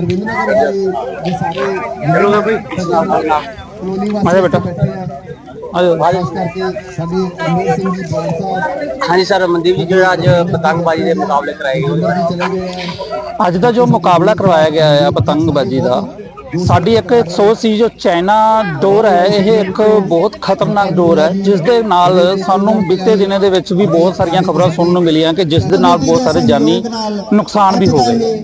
ਰਵਿੰਦਰ ਨਗਰ ਦੇ ਸਾਰੇ ਚਲੋ ਬਈ। ਕਲੋਨੀ ਵਾਸੀ ਆਜਾ ਬੇਟਾ। ਬੈਠੇ। ਆ। ਆਜੋ ਖਾਸ ਕਰਕੇ ਸਾਡੇ ਅਮੀਰ ਸਿੰਘ ਜੀ ਬਾਲ ਸਾਹਿਬ। ਹਾਂਜੀ ਸਰ ਮਨਦੀਪ ਜੀ ਜਿਹੜਾ ਅੱਜ ਪਤੰਗਬਾਜ਼ੀ ਦੇ ਮੁਕਾਬਲੇ ਕਰਾਏ ਗਏ। ਉੱਧਰ ਵੀ ਚਲੇ ਗਏ ਆ। ਅੱਜ ਦਾ ਜੋ ਮੁਕਾਬਲਾ ਕਰਵਾਇਆ ਗਿਆ ਹੈ ਪਤੰਗਬਾਜ਼ੀ ਦਾ ਸਾਡੀ ਇੱਕ ਸੋਚ ਸੀ ਜੋ ਚਾਈਨਾ ਡੋਰ ਹੈ, ਇਹ ਇੱਕ ਬਹੁਤ ਖਤਰਨਾਕ ਡੋਰ ਹੈ, ਜਿਸ ਦੇ ਨਾਲ ਸਾਨੂੰ ਬੀਤੇ ਦਿਨਾਂ ਦੇ ਵਿੱਚ ਵੀ ਬਹੁਤ ਸਾਰੀਆਂ ਖਬਰਾਂ ਸੁਣਨ ਨੂੰ ਮਿਲੀਆਂ ਕਿ ਜਿਸ ਦੇ ਨਾਲ ਬਹੁਤ ਸਾਰੇ ਜਾਨੀ ਨੁਕਸਾਨ ਵੀ ਹੋ ਗਏ।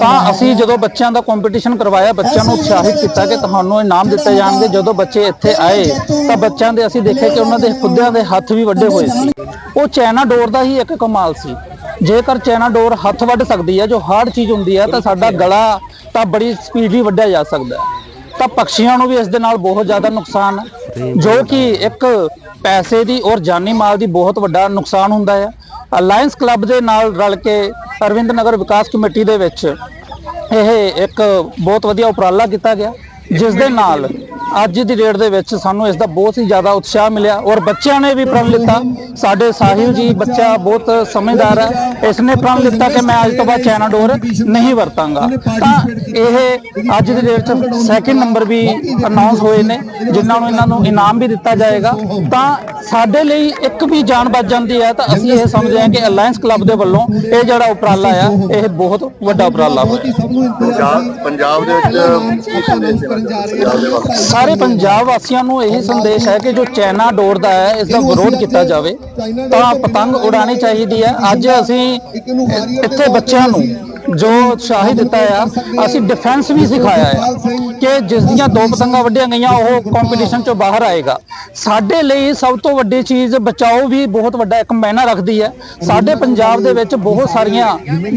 ਤਾਂ ਅਸੀਂ ਜਦੋਂ ਬੱਚਿਆਂ ਦਾ ਕੰਪੀਟੀਸ਼ਨ ਕਰਵਾਇਆ, ਬੱਚਿਆਂ ਨੂੰ ਉਤਸ਼ਾਹਿਤ ਕੀਤਾ ਕਿ ਤੁਹਾਨੂੰ ਇਨਾਮ ਦਿੱਤੇ ਜਾਣਗੇ, ਜਦੋਂ ਬੱਚੇ ਇੱਥੇ ਆਏ, ਤਾਂ ਬੱਚਿਆਂ ਦੇ ਅਸੀਂ ਦੇਖਿਆ ਕਿ ਉਹਨਾਂ ਦੇ ਖੁੱਦਿਆਂ ਦੇ ਹੱਥ ਵੀ ਵੱਡੇ ਹੋਏ ਸੀ। ਉਹ ਚਾਈਨਾ ਡੋਰ ਦਾ ਹੀ ਇੱਕ ਕਮਾਲ ਸੀ। ਜੇਕਰ ਚਾਈਨਾ ਡੋਰ ਹੱਥ ਵੱਢ ਸਕਦੀ ਹੈ, ਜੋ ਹਾਰਡ ਚੀਜ਼ ਹੁੰਦੀ ਹੈ, ਤਾਂ ਸਾਡਾ ਗਲਾ ਤਾਂ ਬੜੀ ਸਪੀਡਲੀ ਵੱਢਿਆ ਜਾ ਸਕਦਾ ਹੈ। ਤਾਂ ਪੰਛੀਆਂ ਨੂੰ ਵੀ ਇਸ ਦੇ ਨਾਲ ਬਹੁਤ ਜ਼ਿਆਦਾ ਨੁਕਸਾਨ ਹੈ। ਜੋ ਕਿ ਇੱਕ ਪੈਸੇ ਦੀ ਔਰ ਜਾਨੀ ਮਾਲ ਦੀ ਬਹੁਤ ਵੱਡਾ ਨੁਕਸਾਨ ਹੁੰਦਾ ਹੈ। ਅਲਾਈਅੰਸ ਕਲੱਬ ਦੇ ਨਾਲ ਰਲ ਕੇ ਅਰਵਿੰਦ ਨਗਰ ਵਿਕਾਸ ਕਮੇਟੀ ਦੇ ਵਿੱਚ ਇਹ ਇੱਕ ਬਹੁਤ ਵਧੀਆ ਉਪਰਾਲਾ ਕੀਤਾ ਗਿਆ, ਜਿਸ ਦੇ ਨਾਲ ਅੱਜ ਦੀ ਡੇਟ ਦੇ ਵਿੱਚ ਸਾਨੂੰ ਇਸ ਦਾ ਬਹੁਤ ਹੀ ਜ਼ਿਆਦਾ ਉਤਸ਼ਾਹ ਮਿਲਿਆ ਔਰ ਬੱਚਿਆਂ ਨੇ ਵੀ ਪ੍ਰਣ ਲਿੱਤਾ। ਸਾਡੇ ਸਾਹਿਲ ਜੀ ਬੱਚਾ ਬਹੁਤ ਸਮਝਦਾਰ ਹੈ। ਇਸ ਨੇ ਪ੍ਰਣ ਲਿੱਤਾ ਕਿ ਮੈਂ ਅੱਜ ਤੋਂ ਬਾਅਦ ਚਾਈਨਾ ਡੋਰ ਨਹੀਂ ਵਰਤਾਂਗਾ। ਤਾਂ ਇਹ ਅੱਜ ਦੀ ਡੇਟ 'ਚ ਸੈਕਿੰਡ ਨੰਬਰ ਵੀ ਅਨਾਉਂਸ ਹੋਏ ਨੇ ਜਿਨ੍ਹਾਂ ਨੂੰ ਇਹਨਾਂ ਨੂੰ ਇਨਾਮ ਵੀ ਦਿੱਤਾ ਜਾਏਗਾ। ਤਾਂ ਸਾਡੇ ਲਈ ਇੱਕ ਵੀ ਜਾਨ ਬਚ ਜਾਂਦੀ ਹੈ ਤਾਂ ਅਸੀਂ ਇਹ ਸਮਝਦੇ ਹਾਂ ਕਿ ਅਲਾਈਅੰਸ ਕਲੱਬ ਦੇ ਵੱਲੋਂ ਇਹ ਜਿਹੜਾ ਉਪਰਾਲਾ ਆ ਇਹ ਬਹੁਤ ਵੱਡਾ ਉਪਰਾਲਾ ਹੋਇਆ। ਪੰਜਾਬ ਦੇ ਵਿੱਚ ਕੀ ਸੰਦੇਸ਼ ਹੋ? ਸਾਰੇ ਪੰਜਾਬ ਵਾਸੀਆਂ ਨੂੰ ਇਹੀ ਸੰਦੇਸ਼ ਹੈ ਕਿ ਜੋ ਚਾਈਨਾ ਡੋਰ ਦਾ ਹੈ ਇਸ ਦਾ ਵਿਰੋਧ ਕੀਤਾ ਜਾਵੇ ਤਾਂ ਪਤੰਗ ਉਡਾਣੀ ਚਾਹੀਦੀ ਹੈ। ਅੱਜ ਅਸੀਂ ਇੱਥੇ ਬੱਚਿਆਂ ਨੂੰ ਜੋ ਉਤਸ਼ਾਹਿਤ ਦਿੱਤਾ ਆ ਅਸੀਂ ਡਿਫੈਂਸ ਵੀ ਸਿਖਾਇਆ ਹੈ। ਕਿ ਜਿਸ ਦੀਆਂ ਦੋ ਪਤੰਗਾਂ ਵੱਢੀਆਂ ਗਈਆਂ ਉਹ ਕੰਪੀਟੀਸ਼ਨ ਚੋਂ ਬਾਹਰ ਆਏਗਾ। ਸਾਡੇ ਲਈ ਸਭ ਤੋਂ ਵੱਡੀ ਚੀਜ਼ ਬਚਾਓ ਵੀ ਬਹੁਤ ਵੱਡਾ ਇੱਕ ਮਾਇਨਾ ਰੱਖਦੀ ਹੈ। ਸਾਡੇ ਪੰਜਾਬ ਦੇ ਵਿੱਚ ਬਹੁਤ ਸਾਰੀਆਂ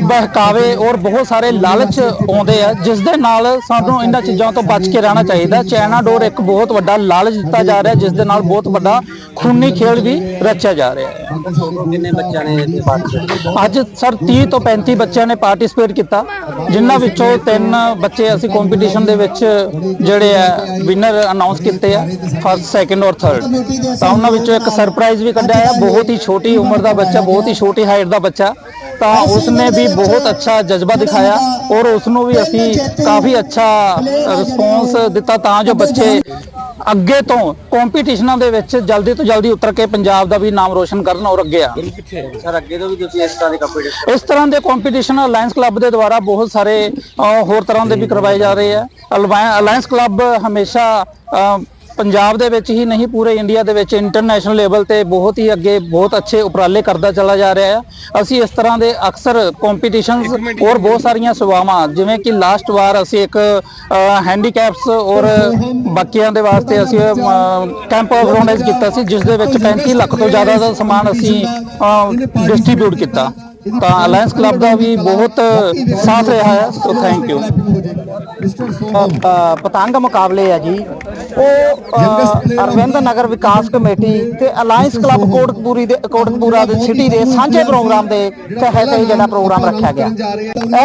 ਬਹਿਕਾਵੇ ਔਰ ਬਹੁਤ ਸਾਰੇ ਲਾਲਚ ਆਉਂਦੇ ਆ ਜਿਸ ਦੇ ਨਾਲ ਸਾਨੂੰ ਇਹਨਾਂ ਚੀਜ਼ਾਂ ਤੋਂ ਬਚ ਕੇ ਰਹਿਣਾ ਚਾਹੀਦਾ ਚਾਈਨਾ ਡੋਰ ਇੱਕ ਬਹੁਤ ਵੱਡਾ ਲਾਲਚ ਦਿੱਤਾ ਜਾ ਰਿਹਾ ਜਿਸ ਦੇ ਨਾਲ ਬਹੁਤ ਵੱਡਾ ਖੂਨੀ ਖੇਡ ਵੀ ਰਚਿਆ ਜਾ ਰਿਹਾ ਹੈ। ਕਿੰਨੇ ਬੱਚਿਆਂ ਨੇ ਇੱਥੇ ਪਾਰਟਿਸਿਪੇਟ ਅੱਜ ਸਰ 30 ਤੋਂ 35 ਬੱਚਿਆਂ ਨੇ ਪਾਰਟਿਸਿਪੇਟ ਕੀਤਾ ਜਿਨ੍ਹਾਂ ਵਿੱਚੋਂ ਤਿੰਨ ਬੱਚੇ ਅਸੀਂ ਕੰਪੀਟੀਸ਼ਨ ਦੇ ਵਿੱਚ ਜਿਹੜੇ ਆ ਵਿਨਰ ਅਨਾਉਂਸ ਕੀਤੇ ਆ ਫਸਟ ਸੈਕੰਡ ਔਰ ਥਰਡ ਤਾਂ ਉਹਨਾਂ ਵਿੱਚੋਂ ਇੱਕ ਸਰਪ੍ਰਾਈਜ਼ ਵੀ ਕੱਢਿਆ ਆ, ਬਹੁਤ ਹੀ ਛੋਟੀ ਉਮਰ ਦਾ ਬੱਚਾ, ਬਹੁਤ ਹੀ ਛੋਟੀ ਹਾਈਟ ਦਾ ਬੱਚਾ। ਤਾਂ ਉਸਨੇ ਵੀ ਬਹੁਤ ਅੱਛਾ ਜਜ਼ਬਾ ਦਿਖਾਇਆ ਔਰ ਉਸ ਨੂੰ ਵੀ ਅਸੀਂ ਕਾਫੀ ਅੱਛਾ ਰਿਸਪੌਂਸ ਦਿੱਤਾ ਤਾਂ ਜੋ ਬੱਚੇ ਅੱਗੇ ਤੋਂ ਕੰਪੀਟੀਸ਼ਨਾਂ ਦੇ ਵਿੱਚ ਜਲਦੀ ਤੋਂ ਜਲਦੀ ਉਤਰ ਕੇ ਪੰਜਾਬ ਦਾ ਵੀ ਨਾਮ ਰੋਸ਼ਨ ਕਰਨ ਔਰ ਅੱਗੇ ਆ। ਸਰ ਅੱਗੇ ਤੋਂ ਵੀ ਤੁਸੀਂ ਇਸ ਤਰ੍ਹਾਂ ਦੇ ਕੰਪੀਟੀਸ਼ਨ ਇਸ ਤਰ੍ਹਾਂ ਦੇ ਕੰਪੀਟੀਸ਼ਨ ਅਲਾਈਅੰਸ ਕਲੱਬ ਦੇ ਦੁਆਰਾ ਬਹੁਤ ਸਾਰੇ ਹੋਰ ਤਰ੍ਹਾਂ ਦੇ ਵੀ ਕਰਵਾਏ ਜਾ ਰਹੇ ਆ। ਅਲਾਈਅੰਸ ਕਲੱਬ ਹਮੇਸ਼ਾ ਪੰਜਾਬ ਦੇ ਵਿੱਚ ਹੀ ਨਹੀਂ ਪੂਰੇ ਇੰਡੀਆ ਦੇ ਵਿੱਚ ਇੰਟਰਨੈਸ਼ਨਲ ਲੈਵਲ ਤੇ ਬਹੁਤ ਹੀ ਅੱਗੇ ਬਹੁਤ ਅੱਛੇ ਉਪਰਾਲੇ ਕਰਦਾ ਚਲਾ ਜਾ ਰਿਹਾ ਹੈ ਅਸੀਂ ਇਸ ਤਰ੍ਹਾਂ ਦੇ ਅਕਸਰ ਕੰਪੀਟੀਸ਼ਨਸ ਔਰ ਬਹੁਤ ਸਾਰੀਆਂ ਸੇਵਾਵਾਂ ਜਿਵੇਂ ਕਿ ਲਾਸਟ ਵਾਰ ਅਸੀਂ ਇੱਕ ਹੈਂਡੀਕੈਪਸ ਔਰ ਬਾਕੀਆਂ ਦੇ ਵਾਸਤੇ ਅਸੀਂ ਕੈਂਪ ਆਰਗੇਨਾਈਜ਼ ਕੀਤਾ ਸੀ ਜਿਸ ਦੇ ਵਿੱਚ 35 ਲੱਖ ਤੋਂ ਜ਼ਿਆਦਾ ਦਾ ਸਮਾਨ ਅਸੀਂ ਡਿਸਟ੍ਰੀਬਿਊਟ ਕੀਤਾ। ਤਾਂ ਅਲਾਈਅੰਸ ਕਲੱਬ ਦਾ ਵੀ ਬਹੁਤ ਸਾਥ ਰਿਹਾ ਹੈ। ਸੋ ਥੈਂਕ ਯੂ ਪਤੰਗ ਮੁਕਾਬਲੇ ਆ ਜੀ। ਉਹ ਅਰਵਿੰਦ ਨਗਰ ਵਿਕਾਸ ਕਮੇਟੀ ਤੇ ਅਲਾਈਅੰਸ ਕਲੱਬ ਕੋਟਕਪੂਰੀ ਦੇ ਕੋਟਕਪੂਰਾ ਦੇ ਸਿਟੀ ਦੇ ਸਾਂਝੇ ਪ੍ਰੋਗਰਾਮ ਦੇ ਤਹਿਤ ਇਹ ਜਿਹੜਾ ਪ੍ਰੋਗਰਾਮ ਰੱਖਿਆ ਗਿਆ।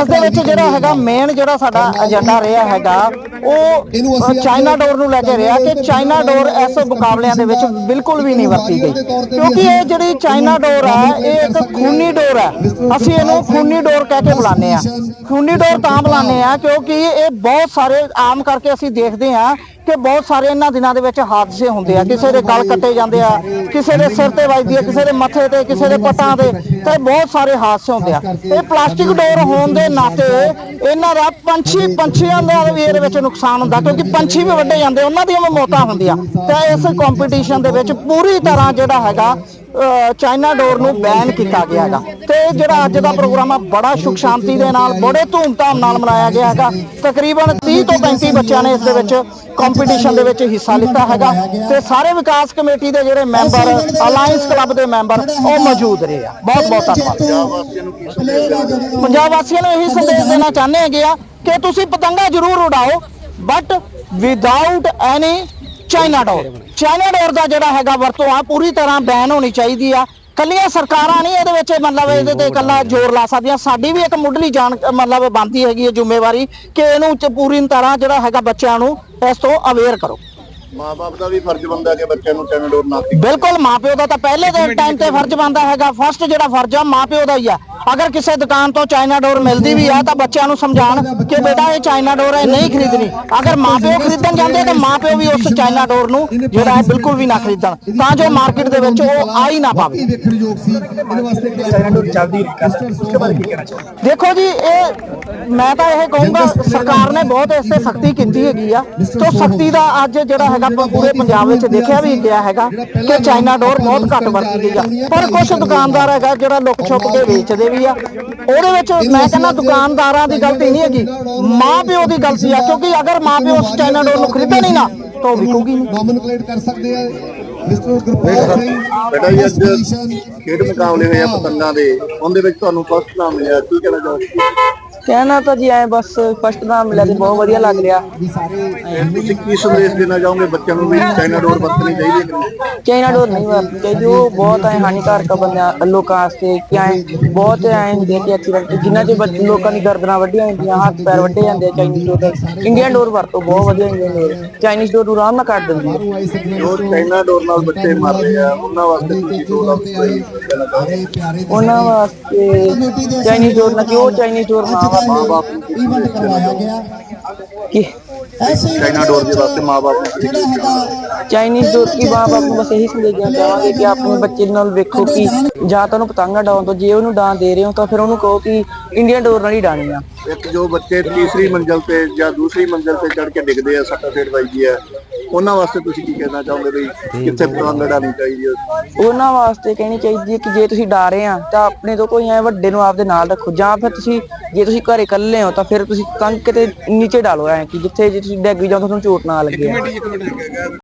ਇਸ ਦੇ ਵਿੱਚ ਜਿਹੜਾ ਹੈਗਾ ਮੇਨ ਜਿਹੜਾ ਸਾਡਾ ਏਜੰਡਾ ਰਿਹਾ ਹੈਗਾ ਉਹ ਚਾਈਨਾ ਡੋਰ ਨੂੰ ਲੈ ਕੇ ਰਿਹਾ ਕਿ ਚਾਈਨਾ ਡੋਰ ਇਸ ਮੁਕਾਬਲਿਆਂ ਦੇ ਵਿੱਚ ਬਿਲਕੁਲ ਵੀ ਨਹੀਂ ਵਰਤੀ ਗਈ। ਕਿਉਂਕਿ ਇਹ ਜਿਹੜੀ ਚਾਈਨਾ ਡੋਰ ਹੈ ਇਹ ਇੱਕ ਖੂਨੀ ਡੋਰ ਹੈ। ਅਸੀਂ ਇਹਨੂੰ ਖੂਨੀ ਡੋਰ ਕਹਿ ਕੇ ਬੁਲਾਉਂਦੇ ਆ ਖੂਨੀ ਡੋਰ ਤਾਂ ਬੁਲਾਉਂਦੇ ਆ ਕਿਉਂਕਿ ਇਹ ਬਹੁਤ ਸਾਰੇ ਆਮ ਕਰਕੇ ਅਸੀਂ ਦੇਖਦੇ ਆ ਕਿ ਬਹੁਤ ਸਾਰੇ ਇਹਨਾਂ ਦਿਨਾਂ ਦੇ ਵਿੱਚ ਹਾਦਸੇ ਹੁੰਦੇ ਆ। ਕਿਸੇ ਦੇ ਗਲ ਕੱਟੇ ਜਾਂਦੇ ਆ ਕਿਸੇ ਦੇ ਸਿਰ ਤੇ ਵੱਜਦੀ ਆ ਕਿਸੇ ਦੇ ਮੱਥੇ ਤੇ ਕਿਸੇ ਦੇ ਪੱਟਾਂ ਤੇ ਤੇ ਬਹੁਤ ਸਾਰੇ ਹਾਦਸੇ ਹੁੰਦੇ ਆ। ਇਹ ਪਲਾਸਟਿਕ ਡੋਰ ਹੋਣ ਦੇ ਨਾਤੇ ਇਹਨਾਂ ਦਾ ਪੰਛੀ ਪੰਛੀਆਂ ਦਾ ਵੀ ਇਹਦੇ ਵਿੱਚ ਨੁਕਸਾਨ ਨੁਕਸਾਨ ਹੁੰਦਾ ਕਿਉਂਕਿ ਪੰਛੀ ਵੀ ਵੱਡੇ ਜਾਂਦੇ, ਉਹਨਾਂ ਦੀਆਂ ਵੀ ਮੌਤਾਂ ਹੁੰਦੀਆਂ। ਤਾਂ ਇਸ ਕੰਪੀਟੀਸ਼ਨ ਦੇ ਵਿੱਚ ਪੂਰੀ ਤਰ੍ਹਾਂ ਜਿਹੜਾ ਹੈਗਾ ਚਾਈਨਾ ਡੋਰ ਨੂੰ ਬੈਨ ਕੀਤਾ ਗਿਆ ਹੈਗਾ। ਤੇ ਜਿਹੜਾ ਅੱਜ ਦਾ ਪ੍ਰੋਗਰਾਮ ਆ, ਬੜਾ ਸੁਖ ਸ਼ਾਂਤੀ ਦੇ ਨਾਲ, ਬੜੇ ਧੂਮਧਾਮ ਨਾਲ ਮਨਾਇਆ ਗਿਆ ਹੈਗਾ। ਤਕਰੀਬਨ 30 ਤੋਂ 35 ਬੱਚਿਆਂ ਨੇ ਇਸ ਦੇ ਵਿੱਚ ਕੰਪੀਟੀਸ਼ਨ ਦੇ ਵਿੱਚ ਹਿੱਸਾ ਲਿੱਤਾ ਹੈਗਾ। ਤੇ ਸਾਰੇ ਵਿਕਾਸ ਕਮੇਟੀ ਦੇ ਜਿਹੜੇ ਮੈਂਬਰ ਅਲਾਈਅੰਸ ਕਲੱਬ ਦੇ ਮੈਂਬਰ, ਉਹ ਮੌਜੂਦ ਰਹੇ ਆ। ਬਹੁਤ ਬਹੁਤ ਧੰਨਵਾਦ। ਪੰਜਾਬ ਵਾਸੀਆਂ ਨੂੰ ਪੰਜਾਬ ਵਾਸੀਆਂ ਨੂੰ ਇਹੀ ਸੰਦੇਸ਼ ਦੇਣਾ ਚਾਹੁੰਦੇ ਹੈਗੇ ਆ ਕਿ ਤੁਸੀਂ ਪਤੰਗਾ ਜ਼ਰੂਰ ਉਡਾਓ ਬਟ ਵਿਦਆਊਟ ਐਨੀ ਚਾਈਨਾ ਡੋਰ ਚਾਈਨਾ ਡੋਰ ਦਾ ਜਿਹੜਾ ਹੈਗਾ ਵਰਤੋਂ ਆ ਪੂਰੀ ਤਰ੍ਹਾਂ ਬੈਨ ਹੋਣੀ ਚਾਹੀਦੀ ਆ। ਕੱਲੀਆਂ ਸਰਕਾਰਾਂ ਨਹੀਂ ਇਹਦੇ ਵਿੱਚ ਮਤਲਬ ਇਹਦੇ ਤੇ ਇਕੱਲਾ ਜ਼ੋਰ ਲਾ ਸਕਦੀਆਂ। ਸਾਡੀ ਵੀ ਇੱਕ ਮੁੱਢਲੀ ਜਾਣ ਮਤਲਬ ਬਣਦੀ ਹੈਗੀ ਹੈ ਜ਼ਿੰਮੇਵਾਰੀ ਕਿ ਇਹਨੂੰ ਚ ਪੂਰੀ ਤਰ੍ਹਾਂ ਜਿਹੜਾ ਹੈਗਾ ਬੱਚਿਆਂ ਨੂੰ ਇਸ ਤੋਂ ਅਵੇਅਰ ਕਰੋ। ਮਾਂ-ਬਾਪ ਦਾ ਵੀ ਫਰਜ਼ ਬਣਦਾ ਕਿ ਬੱਚਿਆਂ ਨੂੰ ਚੈਨਲ ਡੋਰ ਨਾ ਬਿਲਕੁਲ ਮਾਪਿਓ ਦਾ ਤਾਂ ਪਹਿਲੇ ਦੇ ਟਾਈਮ ਤੇ ਫਰਜ਼ ਬਣਦਾ ਹੈਗਾ। ਫਸਟ ਜਿਹੜਾ ਫਰਜ਼ ਆ ਮਾਪਿਓ ਦਾ ਹੀ ਆ। ਅਗਰ ਕਿਸੇ ਦੁਕਾਨ ਤੋਂ ਚਾਈਨਾ ਡੋਰ ਮਿਲਦੀ ਵੀ ਆ ਤਾਂ ਬੱਚਿਆਂ ਨੂੰ ਸਮਝਾਉਣ ਕਿ ਬੇਟਾ ਇਹ ਚਾਈਨਾ ਡੋਰ ਹੈ ਨਹੀਂ ਖਰੀਦਣੀ। ਅਗਰ ਮਾਪਿਓ ਖਰੀਦਣ ਜਾਂਦੇ ਤਾਂ ਮਾਪਿਓ ਵੀ ਉਸ ਚਾਈਨਾ ਡੋਰ ਨੂੰ ਜਿਹੜਾ ਹੈ ਬਿਲਕੁਲ ਵੀ ਨਾ ਖਰੀਦਣ। ਤਾਂ ਜੋ ਮਾਰਕੀਟ ਦੇ ਵਿੱਚ ਉਹ ਆ ਹੀ ਨਾ ਪਾਵੇ। ਦੇਖੋ ਜੀ ਇਹ ਮੈਂ ਤਾਂ ਇਹ ਕਹੂੰਗਾ ਸਰਕਾਰ ਨੇ ਬਹੁਤ ਇਸ ਤੇ ਸਖਤੀ ਕੀਤੀ ਹੈਗੀ ਆ। ਤੋਂ ਸਖਤੀ ਦਾ ਅੱਜ ਜਿਹੜਾ ਹੈਗਾ ਪੂਰੇ ਪੰਜਾਬ ਵਿੱਚ ਦੇਖਿਆ ਵੀ ਗਿਆ ਹੈਗਾ ਕਿ ਚਾਈਨਾ ਡੋਰ ਬਹੁਤ ਘੱਟ ਵਰਤੀ ਗਈ ਆ। ਪਰ ਕੁਝ ਦੁਕਾਨਦਾਰ ਹੈਗਾ ਜਿਹੜਾ ਲੁੱਕ ਛੁਪ ਕੇ ਵੇਚਦੇ ਵੀ ਆ। ਉਹਦੇ ਵਿੱਚ ਮੈਂ ਕਹਿੰਦਾ ਦੁਕਾਨਦਾਰਾਂ ਦੀ ਗਲਤੀ ਨਹੀਂ ਹੈਗੀ। ਮਾਂ ਪਿਓ ਦੀ ਗਲਤੀ ਆ ਕਿਉਂਕਿ ਅਗਰ ਮਾਂ ਪਿਓ ਉਸ ਡੋਰ ਨੂੰ ਖਰੀਦਣ ਹੀ ਨਾ ਤਾਂ ਉਹ ਵਿਕੂਗੀ ਨਹੀਂ। ਨੋਮਨਕਲੇਟ ਕਰ ਸਕਦੇ ਆ। ਮਿਸਟਰ ਗੁਰਪਾਲ ਸਿੰਘ ਬੇਟਾ ਜੀ ਅੱਜ ਖੇਡ ਮੁਕਾਬਲੇ ਹੋਏ ਆ ਪਤੰਗਾਂ ਦੇ। ਉਹਦੇ ਵਿੱਚ ਤੁਹਾਨੂੰ ਫਸਟ ਨਾਮ ਮਿਲਿਆ। ਕੀ ਕਹਿਣਾ ਚਾਹੋਗੇ? ਕਹਿਣਾ ਤਾਂ ਜੀ ਐ ਬਸ ਫਸਟ ਨਾਮ ਮਿਲਿਆ ਤੇ ਬਹੁਤ ਵਧੀਆ ਲੱਗ ਰਿਹਾ। ਵੀ ਸਾਰੇ ਇਹ ਤੁਸੀਂ ਕੀ ਸੰਦੇਸ਼ ਦੇਣਾ ਚਾਹੋਗੇ ਬੱਚਿਆਂ ਨੂੰ ਵੀ ਚਾਈਨਾ ਡੋਰ ਵਰਤਣੀ ਚਾਹੀਦੀ ਹੈ ਕਿ ਨਹੀਂ? ਚਾਈਨਾ ਡੋਰ ਨਹੀਂ ਵਰਤਣੀ ਚਾਹੀਦੀ ਉਹ ਬਹੁਤ ਐ ਹਾਨੀਕਾਰਕ ਆ ਬੰਦਿਆਂ ਲੋਕਾਂ ਵਾਸਤੇ ਕਿ ਐ ਬਹੁਤ ਐ ਹੁੰਦੇ ਕਿ ਐਕਸੀਡੈਂਟ ਜਿਨ੍ਹਾਂ ਚ ਬੱਚ- ਲੋਕਾਂ ਦੀ ਗਰਦਨਾਂ ਵੱਡੀਆਂ ਹੁੰਦੀਆਂ ਹੱਥ ਪੈਰ ਵੱਡੇ ਜਾਂਦੇ ਆ ਚਾਈਨੀਜ਼ ਡੋਰ ਨਾਲ। ਇੰਡੀਅਨ ਡੋਰ ਵਰਤੋ ਬਹੁਤ ਵਧੀਆ ਇੰਡੀਅਨ ਡੋਰ ਚਾਈਨੀਜ਼ ਡੋਰ ਨੂੰ ਆਰਾਮ ਨਾਲ ਕੱਟ ਦਿੰਦੀ ਹੈ ਜੋ ਚਾਈਨਾ ਡੋਰ ਨਾਲ ਬੱਚੇ ਮਰ ਰਹੇ ਆ ਉਹਨਾਂ ਵਾਸਤੇ ਤੁਸੀਂ ਦੋ ਲਫ਼ਜ਼ ਕੋਈ ਕਹਿਣਾ ਚਾਹੋਗੇ? ਪਿਆਰੇ ਉਹਨਾਂ ਵਾਸਤੇ ਚਾਈਨੀਜ਼ ਡੋਰ ਨਾ ਕਿ ਉਹ ਚਾਈਨੀਜ਼ ਡੋਰ ਨਾ ਮਾਂ-ਬਾਪ ਨੂੰ ਇਵੈਂਟ ਕਰਵਾਇਆ ਗਿਆ। ਕਿ? ਐਸੇ ਚਾਈਨਾ ਡੋਰ ਦੇ ਵਾਸਤੇ ਮਾਂ-ਬਾਪ ਨੂੰ ਜਿਹੜਾ ਹੈਗਾ ਚਾਈਨੀਜ਼ ਡੋਰ ਕੀ ਮਾਂ ਬਾਪ ਨੂੰ ਬਸ ਇਹੀ ਸੰਦੇਸ਼ ਚਾਹਾਂਗੇ ਕਿ ਆਪਣੇ ਬੱਚੇ ਨਾਲ ਵੇਖੋ ਕਿ ਜਾਂ ਤਾਂ ਉਹਨੂੰ ਪਤੰਗਾ ਡਾਉਣ ਤੋਂ ਜੇ ਉਹਨੂੰ ਡਾਂ ਦੇ ਰਹੇ ਹੋ ਤਾਂ ਫਿਰ ਉਹਨੂੰ ਕਹੋ ਕਿ ਇੰਡੀਅਨ ਡੋਰ ਨਾਲ ਹੀ ਡਾਣੀ ਆ। ਇੱਕ ਜੋ ਬੱਚੇ ਤੀਸਰੀ ਮੰਜ਼ਲ ਤੇ ਜਾਂ ਦੂਸਰੀ ਮੰਜ਼ਲ ਤੇ ਚੜ ਕੇ ਡਿੱਗਦੇ ਆ ਸੱਟਾ ਫੇਟ ਵੱਜਦੀ ਹੈ ਉਹਨਾਂ ਵਾਸਤੇ ਤੁਸੀਂ ਕੀ ਕਹਿਣਾ ਚਾਹੋਗੇ ਵੀ ਕਿੱਥੇ ਪਤੰਗ ਡਾਣੀ ਚਾਹੀਦੀ ਹੈ? ਉਹਨਾਂ ਵਾਸਤੇ ਕਹਿਣੀ ਚਾਹੀਦੀ ਹੈ ਕਿ ਜੇ ਤੁਸੀਂ ਡਾਰੇ ਆ ਤਾਂ ਆਪਣੇ ਤੋਂ ਕੋਈ ਐ ਵੱਡੇ ਨੂੰ ਆਪਦੇ ਨਾਲ ਰੱਖੋ ਜਾਂ ਫਿਰ ਤੁਸੀਂ ਜੇ ਤੁਸੀਂ ਘਰੇ ਇਕੱਲੇ ਹੋ ਤਾਂ ਫਿਰ ਤੁਸੀਂ ਤੰਗ ਕਿਤੇ ਨੀਚੇ ਡਾਲੋ ਐ ਕਿ ਜਿੱਥੇ ਜੇ ਤੁਸੀਂ ਡਿੱਗ ਵੀ ਜਾਓ ਤਾਂ ਤੁਹਾਨੂੰ ਚੋਟ ਨਾ ਲੱਗੇ।